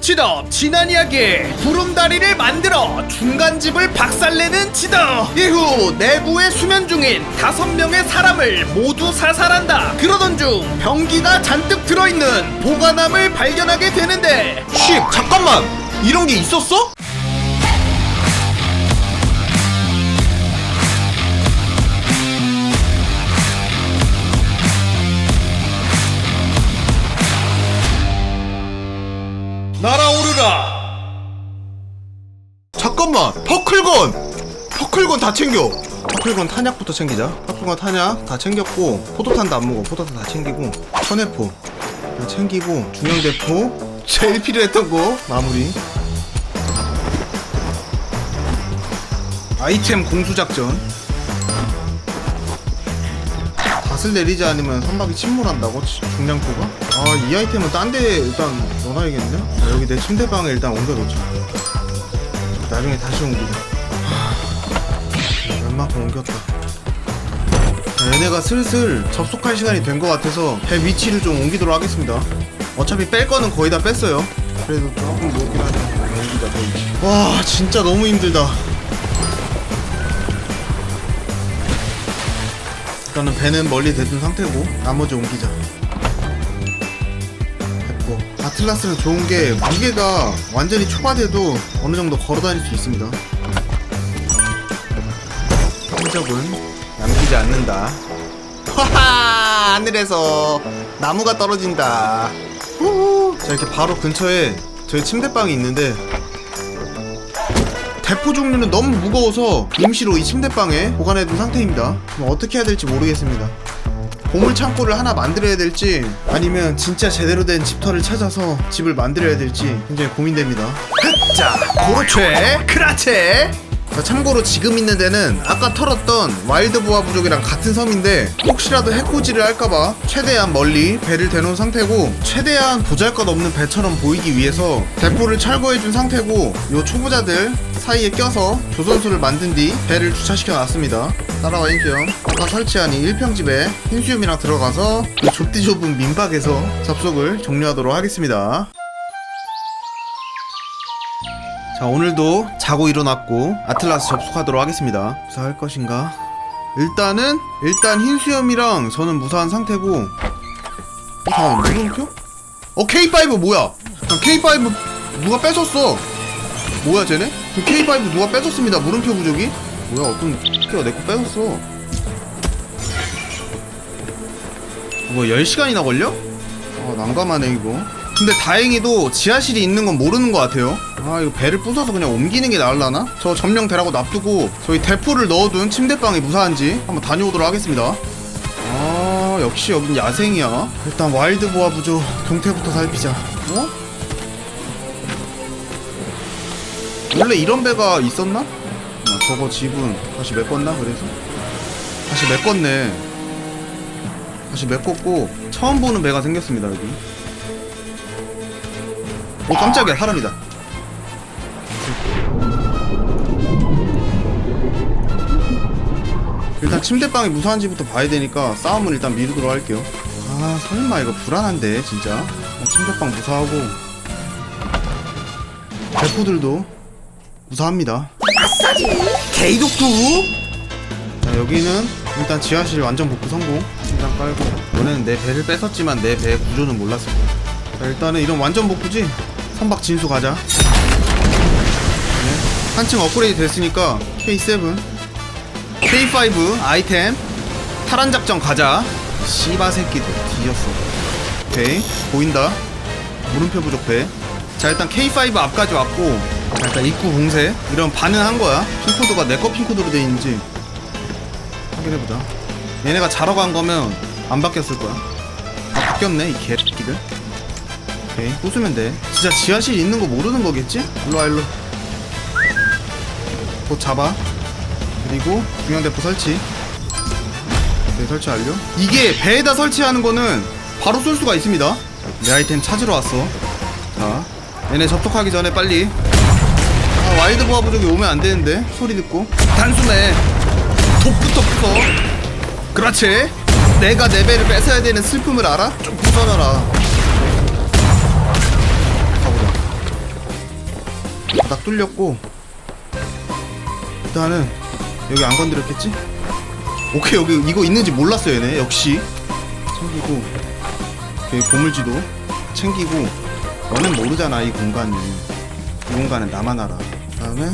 지덕 지난 이야기. 구름다리를 만들어 중간집을 박살내는 지덕. 이후 내부에 수면 중인 다섯 명의 사람을 모두 사살한다. 그러던 중 병기가 잔뜩 들어있는 보관함을 발견하게 되는데. 쉿 잠깐만. 이런 게 있었어? 잠깐만 퍼클건! 퍼클건 다 챙겨. 퍼클건 탄약부터 챙기자. 퍼클건 탄약 다 챙겼고 포도탄도 안 먹어. 포도탄 다 챙기고 천회포 다 챙기고 중형대포 제일 필요했던 거 마무리. 아이템 공수작전. 닷을 내리지 않으면 선박이 침몰한다고? 치- 중량포가? 아 이 아이템은 딴 데 일단 넣어놔야겠네 자, 여기 내 침대방에 일단 옮겨놓자 나중에 다시 옮기자. 하, 웬만큼 옮겼다. 자, 얘네가 슬슬 접속할 시간이 된 것 같아서 배 위치를 좀 옮기도록 하겠습니다. 어차피 뺄 거는 거의 다 뺐어요. 그래도 조금 모으긴 하죠. 배 위치 와 진짜 너무 힘들다. 일단은 배는 멀리 대둔 상태고 나머지 옮기자 아틀라스는 좋은 게 무게가 완전히 초과돼도 어느 정도 걸어 다닐 수 있습니다 흔적은 남기지 않는다 하하 하늘에서 나무가 떨어진다 후후. 자 이렇게 바로 근처에 저희 침대방이 있는데 대포 종류는 너무 무거워서 임시로 이 침대방에 보관해둔 상태입니다. 그럼 어떻게 해야 될지 모르겠습니다. 보물 창고를 하나 만들어야 될지 아니면 진짜 제대로 된 집터를 찾아서 집을 만들어야 될지 굉장히 고민됩니다. 자, 고로최, 크라체. 자, 참고로 지금 있는 데는 아까 털었던 와일드 보아 부족이랑 같은 섬인데 혹시라도 해코지를 할까봐 최대한 멀리 배를 대놓은 상태고 최대한 보잘것없는 배처럼 보이기 위해서 대포를 철거해준 상태고 요 초보자들 사이에 껴서 조선소를 만든 뒤 배를 주차시켜 놨습니다. 따라와 인수염 아까 설치한 이 1평집에 흰수염이랑 들어가서 이 좁디 좁은 민박에서 접속을 종료하도록 하겠습니다. 자 오늘도 자고 일어났고 아틀라스 접속하도록 하겠습니다. 무사할 것인가? 일단은 일단 흰 수염이랑 저는 무사한 상태고. 어, 잠깐만 물음표? 어 K5 뭐야? 잠깐, K5 누가 뺏었어? 뭐야 쟤네? 그 K5 누가 뺏었습니다 물음표 부족이? 뭐야 어떤 X가 내거 뺏었어. 뭐 10시간이나 걸려? 아 난감하네 이거 근데 다행히도 지하실이 있는 건 모르는 것 같아요 아 이거 배를 부숴서 그냥 옮기는 게 나을라나? 저 점령 대라고 놔두고 저희 대포를 넣어둔 침대방이 무사한지 한번 다녀오도록 하겠습니다 아 역시 여긴 야생이야 일단 와일드 보아 부조 동태부터 살피자 어? 원래 이런 배가 있었나? 아, 저거 집은 다시 메꿨나 그래서? 다시 메꿨네 다시 메꿨고 처음 보는 배가 생겼습니다 여기 오 깜짝이야. 사람이다. 일단 침대방이 무사한지부터 봐야 되니까 싸움은 일단 미루도록 할게요. 아 설마 이거 불안한데 진짜? 어, 침대방 무사하고. 대포들도 무사합니다. 개이독투 자 여기는 일단 지하실 완전 복구 성공. 일단 깔고. 너네는 내 배를 뺏었지만 내 배의 구조는 몰랐을 거야 자 일단은 이런 완전 복구지 선박 진수 가자. 네. 한층 업그레이드 됐으니까 K7 K5 아이템 탈환 작전 가자. 씨바 새끼들 뒤졌어. 오케이. 보인다. 물음표 부족 배자 일단 K5 앞까지 왔고 자, 일단 입구 봉쇄 이런 반응 한 거야. 핀코드가 내 거 핀코드로 돼 있는지 확인해보자. 얘네가 자러 간 거면 안 바뀌었을 거야. 아 바뀌었네 이 개새끼들 오케이. 부수면 돼. 진짜 지하실 있는 거 모르는 거겠지? 일로와 일로. 곧 잡아. 그리고 중형대포 설치. 네 설치 완료. 이게 배에다 설치하는 거는 바로 쏠 수가 있습니다. 내 아이템 찾으러 왔어. 자 얘네 접속하기 전에 빨리. 아 와이드 보아 부족이 오면 안 되는데 소리 듣고. 단숨에 독부터 부숴. 그렇지. 내가 내 배를 뺏어야 되는 슬픔을 알아? 좀 부숴져라 딱 뚫렸고 일단은 여기 안 건드렸겠지? 오케이 여기 이거 있는지 몰랐어요 얘네. 역시. 챙기고 오케이 보물지도 챙기고 너는 모르잖아 이 공간은. 이 공간은 나만 알아. 다음에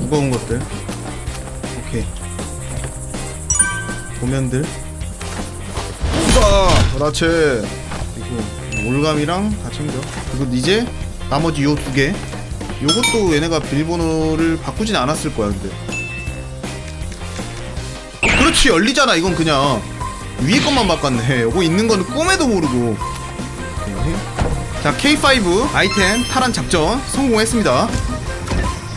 무거운 것들. 오케이. 도면들. 우와 그렇지 그리고 올감이랑 다 챙겨. 그리고 이제 나머지 요 두 개. 요것도 얘네가 비밀번호를 바꾸진 않았을 거야 근데. 그렇지 열리잖아 이건 그냥. 위에 것만 바꿨네. 요거 있는 거는 꿈에도 모르고. 자 K5 아이템 탈환 작전 성공했습니다.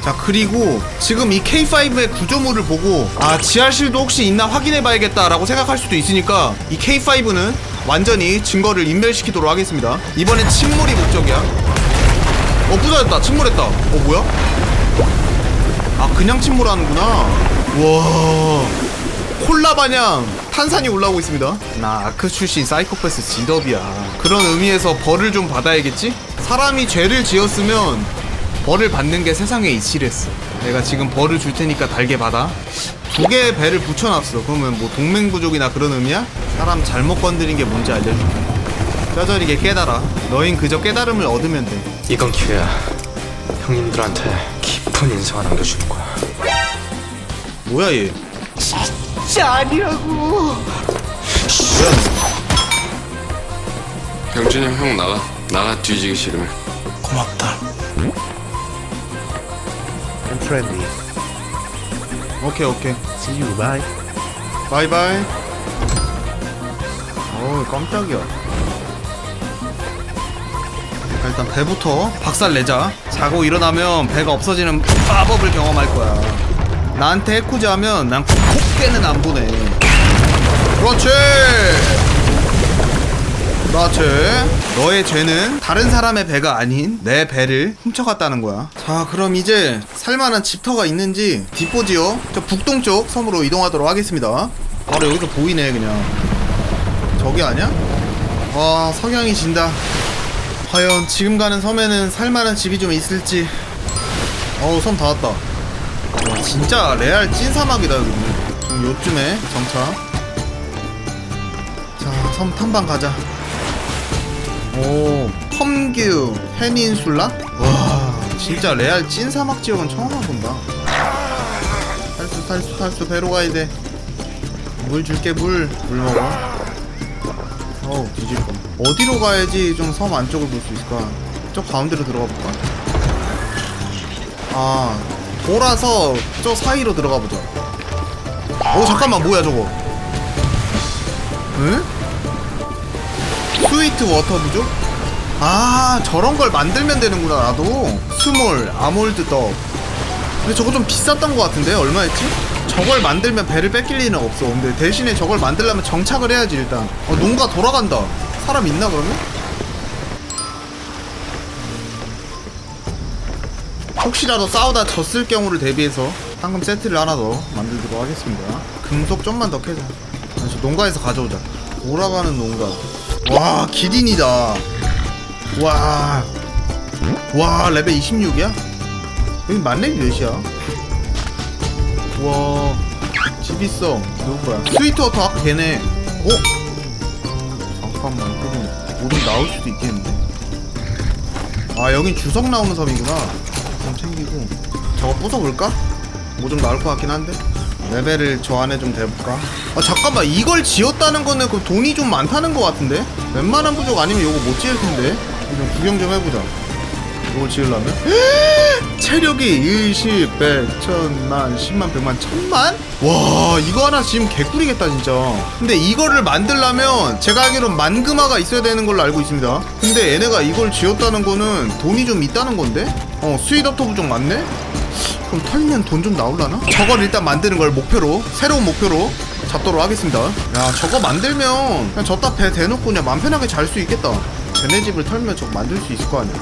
자 그리고 지금 이 K5의 구조물을 보고 아 지하실도 혹시 있나 확인해봐야겠다 라고 생각할 수도 있으니까 이 K5는 완전히 증거를 인멸시키도록 하겠습니다. 이번엔 침몰이 목적이야 어 부서졌다 침몰했다 어 뭐야? 아 그냥 침몰하는구나 와 콜라 마냥 탄산이 올라오고 있습니다 나 아크 출신 사이코패스 지덥이야 그런 의미에서 벌을 좀 받아야겠지? 사람이 죄를 지었으면 벌을 받는 게 세상의 이치랬어. 내가 지금 벌을 줄 테니까 달게 받아. 두 개의 배를 붙여놨어. 그러면 뭐 동맹부족이나 그런 의미야? 사람 잘못 건드린 게 뭔지 알려줄게. 뼈저리게 깨달아. 너흰 그저 깨달음을 얻으면 돼. 이건 기회야. 형님들한테 깊은 인상을 남겨주는 거야. 뭐야 얘? 병준이 형, 형 나가 나가 뒤지기 싫으면 고맙다. I'm friendly. 오케이 오케이. See you. Bye. 바이바이. 어우 깜짝이야. 자, 일단 배부터 박살 내자. 자고 일어나면 배가 없어지는 마법을 경험할 거야. 나한테 해코지 하면 난 콧대는 안 보내. 그렇지. 그렇지. 너의 죄는 다른 사람의 배가 아닌 내 배를 훔쳐갔다는 거야. 자, 그럼 이제 살만한 집터가 있는지 뒷보지요. 저 북동쪽 섬으로 이동하도록 하겠습니다. 바로 여기서 보이네, 그냥. 저기 아니야? 와, 성향이 진다. 과연 지금 가는 섬에는 살만한 집이 좀 있을지. 어우, 섬 다 왔다. 와, 진짜 레알 찐 사막이다, 여기는. 지금 요쯤에 정차. 자, 섬 탐방 가자. 오, 컴규 페닌슐라? 와, 진짜 레알 찐 사막 지역은 처음 와본다. 탈수, 탈수, 탈수, 배로 가야 돼. 물 줄게, 물. 물 먹어. 어우, 뒤질 뻔. 어디로 가야지 좀 섬 안쪽을 볼 수 있을까? 저 가운데로 들어가 볼까? 아, 돌아서 저 사이로 들어가 보자. 오, 잠깐만, 뭐야, 저거? 응? 스위트 워터 부족? 아 저런 걸 만들면 되는구나 나도 스몰 아몰드 덕 근데 저거 좀 비쌌던 것 같은데 얼마였지? 저걸 만들면 배를 뺏길 리는 없어 근데 대신에 저걸 만들려면 정착을 해야지 일단 어 농가 돌아간다 사람 있나 그러면? 혹시라도 싸우다 졌을 경우를 대비해서 황금 세트를 하나 더 만들도록 하겠습니다 금속 좀만 더 캐자 아, 저 농가에서 가져오자 돌아가는 농가 와 기린이다 와. 와 레벨 26이야? 여기 만렙이 몇이야? 있어. 누구야? 스위트워터 아까 걔네. 어? 잠깐만 그럼 뭐좀 나올 수도 있겠는데. 아 여긴 주석 나오는 섬이구나. 좀 챙기고. 저거 부숴볼까? 뭐 좀 나올 것 같긴 한데. 레벨을 저 안에 좀 대볼까? 아 잠깐만 이걸 지었다는 거는 그 돈이 좀 많다는 것 같은데? 웬만한 부족 아니면 이거 못 지을 텐데? 좀 구경 좀 해보자. 이걸 지으려면? 체력이 일십, 백, 천만, 십만, 백만, 천만? 와 이거 하나 지금 개꿀이겠다 진짜. 근데 이거를 만들려면 제가 알기로는 만금화가 있어야 되는 걸로 알고 있습니다. 근데 얘네가 이걸 지었다는 거는 돈이 좀 있다는 건데? 어 스윗업터 부족 맞네? 그럼 털면 돈 좀 나올라나? 저걸 일단 만드는 걸 목표로 새로운 목표로 잡도록 하겠습니다 야 저거 만들면 그냥 저따 배 대놓고 그냥 맘 편하게 잘 수 있겠다 쟤네 집을 털면 저거 만들 수 있을 거 아니야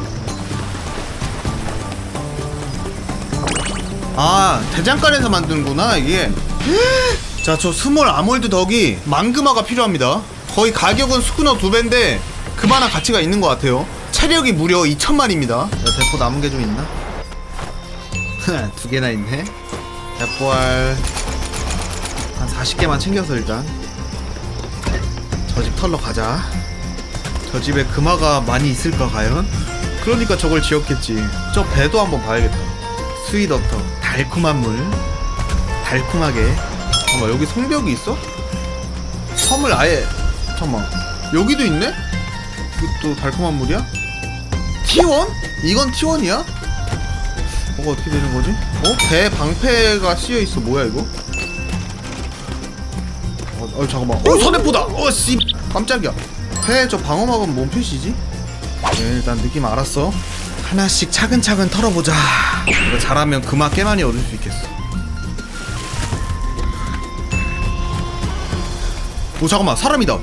아 대장간에서 만드는구나 이게. 자 저 스몰 아몰드 덕이 만금화가 필요합니다. 거의 가격은 스쿠너 두 배인데 그만한 가치가 있는 것 같아요. 체력이 무려 2천만입니다. 대포 남은 게 좀 있나? 두 개나 있네. 대포알 한 40개만 챙겨서 일단 저 집 털러 가자. 저 집에 금화가 많이 있을까 과연? 그러니까 저걸 지었겠지. 저 배도 한번 봐야겠다. 스윗어터 달콤한 물 달콤하게 잠깐만 여기 성벽이 있어? 섬을 아예 잠깐만 여기도 있네? 이것도 달콤한 물이야? T1? 이건 T1이야? 뭐가 어떻게 되는 거지? 어? 배 방패가 씌여 있어 뭐야 이거? 어, 어 잠깐만 어 선대포다! 어씨 깜짝이야 배 저 방어막은 뭔 표시지? 네 일단 느낌 알았어 하나씩 차근차근 털어보자. 이거 잘하면 그만 꽤 많이 얻을 수 있겠어. 오 잠깐만. 사람이다